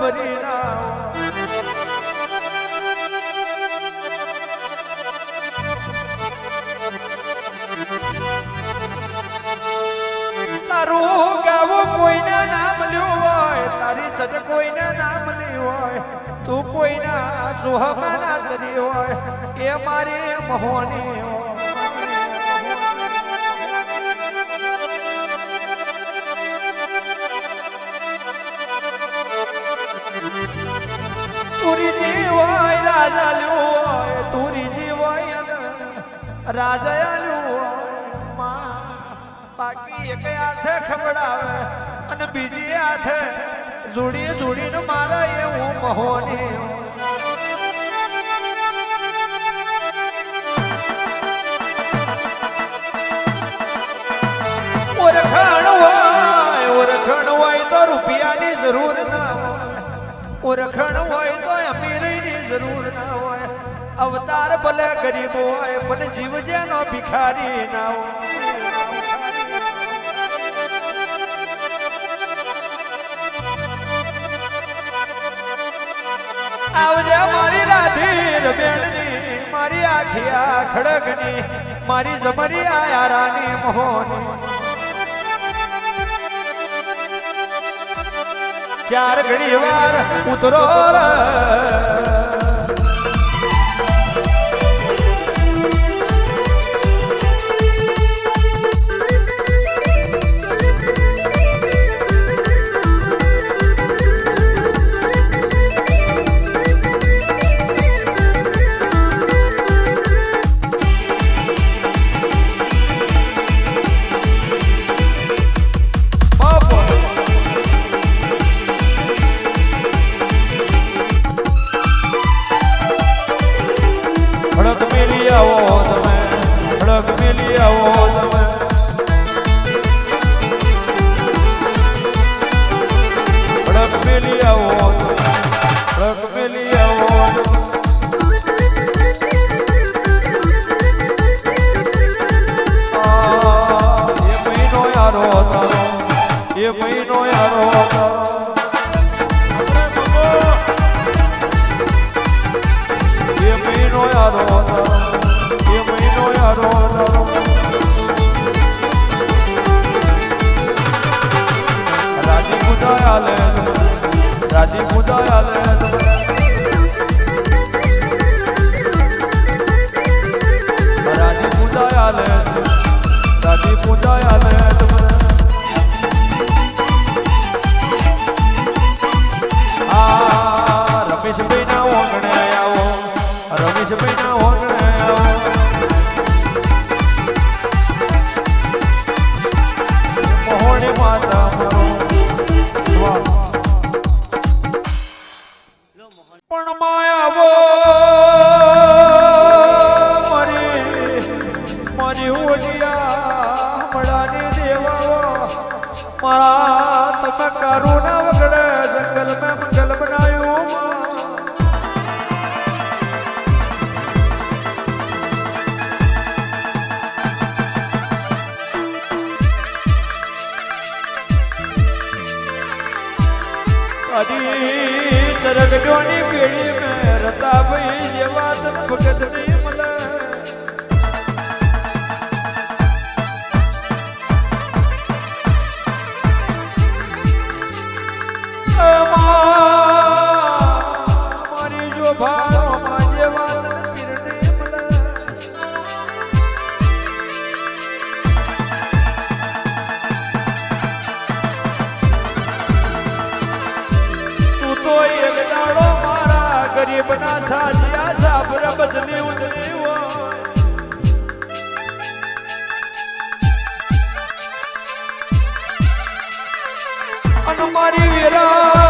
ભરી તારું ગાવું કોઈના નામ લ્યું હોય, તારી સજ કોઈને નામ લી હોય, તું કોઈના સુહમાના કરી હોય, એ મારી મહોની હોય. તુરીજી જીવાય રાજા લ્યું હોય તુરીજી હોય રાજા લ્યો બાકી એક હાથે ખવડાવે અને બીજી હાથે જોડી જોડીને મારા એવું મહોની ઓળખાણ હોય તો અમીરની જરૂર ના હોય. અવતાર ભલે ગરીબ હોય, પણ જીવ જેનો ભિખારી ના હોય. આવજે મારી રાધીર બેણની મારી આખી આ ખડકની, મારી જમરી આ યારાની મોહની. ચાર ઘડી વાર ઉતરો લે રાજી પૂજાયા લે રાજી પૂજાયા લે રાજી પૂજાયા લે આ રમેશભાઈ ના ઓગણે આવો રમેશભાઈ ના ઓગણે આવો મોહણી માતા મારા તમે કરુણા વગડે જંગલ મેં મંગલ બનાયું અડી ચરગડોની પેઢી મેં રતાભાઈ જેવા તને ભગત નહીં સાજિયા સાબર બદલી ઉતરી હોય. અને મારી વીરા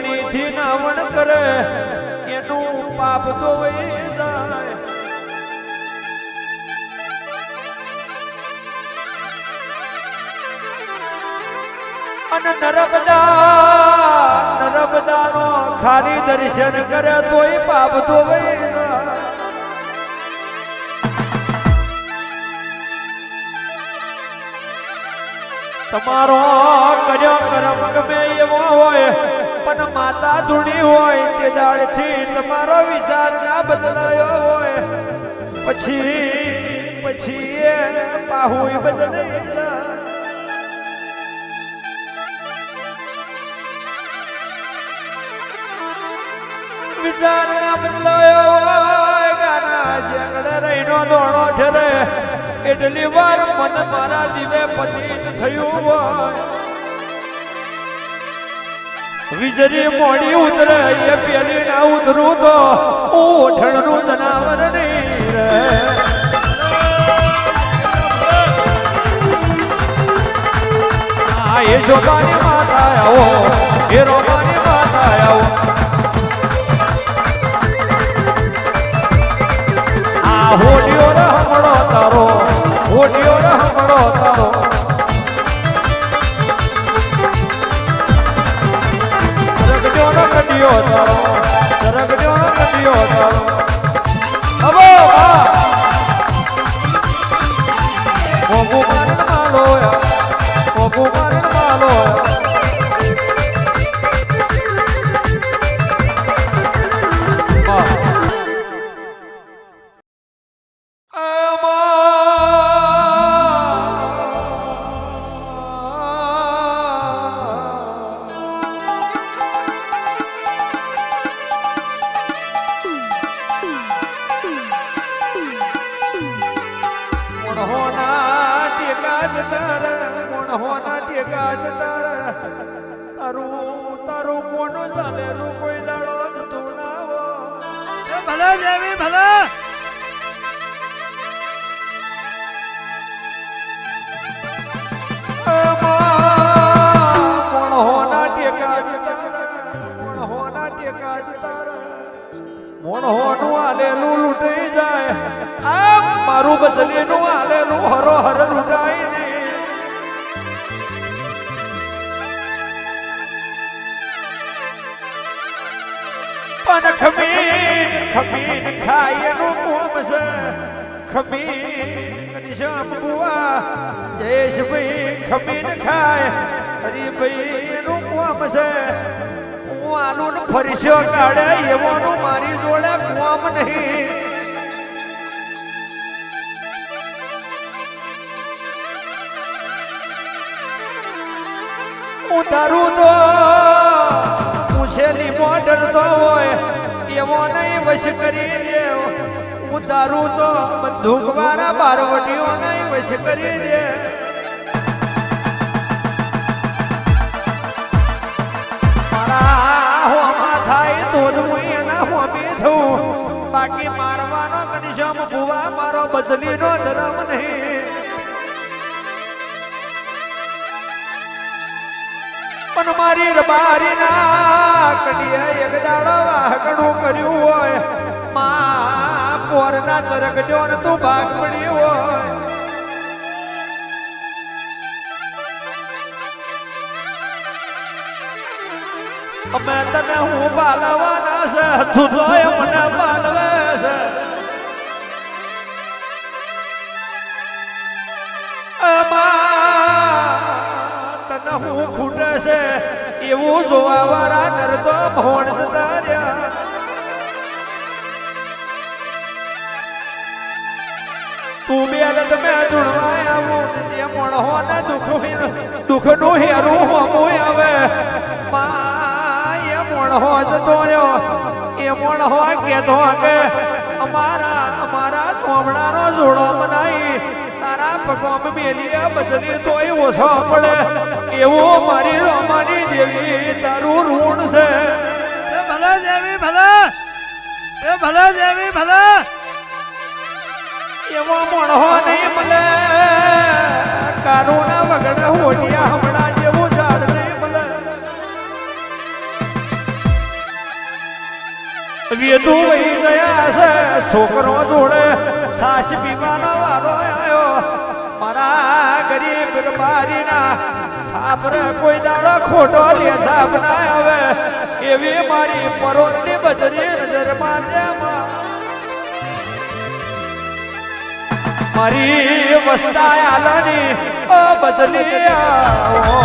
પોણીથી નાવણ કરે, એનું પાપ તો અને નર્મદા નર્મદાનો ખાલી દર્શન કરે, તોય પાપ તો તમારો કર્યો કર્મ ગમે એવો હોય પણ માતા ધૂણી હોય તે દાડથી તમારો વિચાર ના બદલાયો હોય. પછી પછી એ પાહુય બદલાય. વિચાર ના બદલાયો હોય, ગાના શેકડે રહીનો દોડો ઠરે. એટલી વાર મન મારા દિવે પતિત થયું હોય. વીજળી મોડી ઉતરે એ પેલી ના ઉતરું તો ઓઠણનું જનાવર નહીં રે આ એ શોભાની માતા આવો. તારું કોનું ચાલે રું કોઈ દાડો જતું ના એ ભલે દેવી ભલે કોણ હોના ટેકા જ તારા કોણ હોના ટેકા જ તારા? મોણ હોનું આલેલું લૂંટાઈ જાય. આ મારું બસલીનું આલેલું હરો હર લૂંટાય ને પણ ખમીન ખમીન ખાયનું કોમ છે. ખમીન નિશામ બુઆ જયેશભાઈ ખમીન ખાય. હરીભાઈ એનું કોમ છે. હું આનું ફરીશો કાઢે, એવોનું મારી જોડે કોમ નહીં. હું તો, પૂછેલી મોડર તો હોય, એવો નહીં વશ કરી દેવ. હું તો, બંદૂક વાળા બારવટીઓ નહીં વશ કરી દે મારા હોમાં થાય તો હું એના હોમી થઉં બાકી મારવાનો કનિશમ ભુવા મારો બસલીનો ધર્મ નહીં. પણ મારી રબારી ના કડીએ એક કર્યું હોય. મા પોરના સરગજો ને તું ભાગ પડ્યું હોય. અમે તને હું પાલવાના છે તું તો મને પાલવે છે તને હું ખૂટે છે એવું જોવા વાળા નર ભોણ જતા તું બે લત મેં ધૂણવાય આવું, જે મોણ હો ને દુઃખ દુઃખનું હેરું હોવું આવે. એ મોણ હો જતો રહ્યો એ મોણ હો કેતો કે અમારા અમારા સોમણાનો જોડો બનાવી તારા પગોમ મેલી બદલી તોય ઓછો પડે. એવું મારી રોમાની દેવી તારું ઋણ છે. એ ભલે દેવી ભલે. એ ભલે દેવી ભલે. એવો મોણો નહીં ભલે. કાનુના વગર હોડિયા હમણાં વેતું વહી ગયા છે. છોકરો જોડે સાસ પીવાનો વારો આવ્યો. મારા ગરીબ બારીના સાપરે કોઈ દાડો ખોટો લે સાપ ના આવે. એવી મારી પરોની બજરી નજરમાં તેમાં મારી વસ્તા આલાની બસલી આવો.